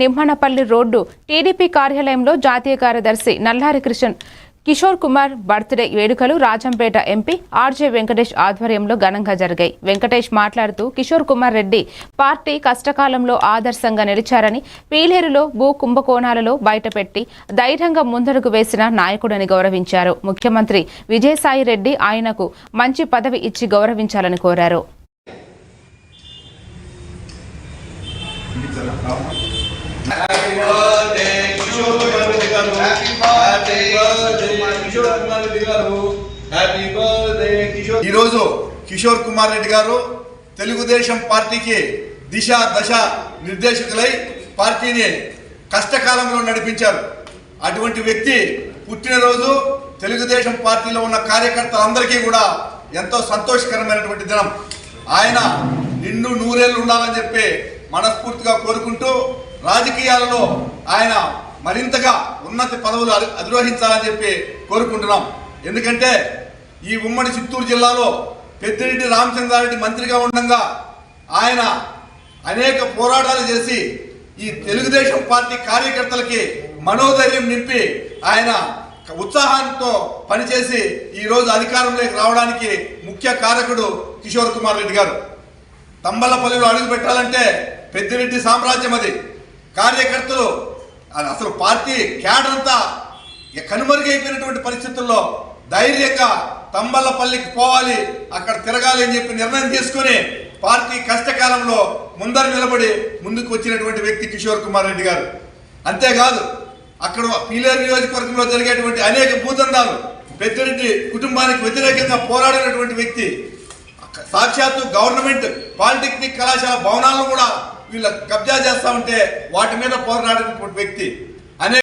Nimmanapalli road TDP కార్యాలయంలో జాతీయ కార్యదర్శి నల్లారి కృష్ణన్ కిషోర్ కుమార్ బర్త్డే వేడుకలు రాజంపేట ఎంపీ ఆర్జే వెంకటేష్ ఆధ్వర్యంలో ఘనంగా జరిగాయి. వెంకటేష్ మాట్లాడుతూ కిషోర్ కుమార్ రెడ్డి పార్టీ కష్టకాలంలో ఆదర్శంగా నిలిచారని పీలేరులో భూ కుంభకోణాలలో బయటపెట్టి ధైర్యంగా ముందడుగు వేసిన నాయకుడని గౌరవించారు. ముఖ్యమంత్రి విజయసాయి రెడ్డి ఆయనకు మంచి పదవి ఇచ్చి గౌరవించాలని కోరారు. Birthday Kishore Kumar Reddy garu happy birthday Kishore Kumar Reddy garu happy birthday Kishore ఈరోజు కిషోర్ కుమార్ రెడ్డి గారు తెలుగుదేశం పార్టీకి దిశ దశ నిర్దేశకులై పార్టీని కష్టకాలంలో నడిపించారు. అటువంటి వ్యక్తి పుట్టినరోజు తెలుగుదేశం పార్టీలో ఉన్న కార్యకర్తలందరికీ కూడా ఎంతో సంతోషకరమైనటువంటి దినం. ఆయన నిన్ను నూరేళ్ళు ఉండాలని చెప్పి మనస్ఫూర్తిగా కోరుకుంటూ రాజకీయాలలో ఆయన మరింతగా ఉన్నత పదవులు అధిరోహించాలని చెప్పి కోరుకుంటున్నాం. ఎందుకంటే ఈ ఉమ్మడి చిత్తూరు జిల్లాలో పెద్దిరెడ్డి రామచంద్రారెడ్డి మంత్రిగా ఉండగా ఆయన అనేక పోరాటాలు చేసి ఈ తెలుగుదేశం పార్టీ కార్యకర్తలకి మనోధైర్యం నింపి ఆయన ఉత్సాహంతో పనిచేసి ఈరోజు అధికారంలోకి రావడానికి ముఖ్య కారకుడు కిషోర్ కుమార్ రెడ్డి గారు. తంబలపల్లిలో అడుగు పెట్టాలంటే పెద్దిరెడ్డి సామ్రాజ్యం అది. కార్యకర్తలు అది అసలు పార్టీ క్యాడర్ అంతా కనుమరుగైపోయినటువంటి పరిస్థితుల్లో ధైర్యంగా తంబలపల్లికి పోవాలి అక్కడ తిరగాలి అని చెప్పి నిర్ణయం తీసుకుని పార్టీ కష్టకాలంలో ముందర నిలబడి ముందుకు వచ్చినటువంటి వ్యక్తి కిషోర్ కుమార్ రెడ్డి గారు. అంతేకాదు అక్కడ పీలేరు నియోజకవర్గంలో జరిగేటువంటి అనేక భూదందాలు పెద్దిరెడ్డి కుటుంబానికి వ్యతిరేకంగా పోరాడినటువంటి వ్యక్తి సాక్షాత్తు గవర్నమెంట్ పాలిటెక్నిక్ కళాశాల భవనాలను కూడా వీళ్ళ కబ్జా చేస్తా ఉంటే వాటి మీద పోరాడినటువంటి వ్యక్తి.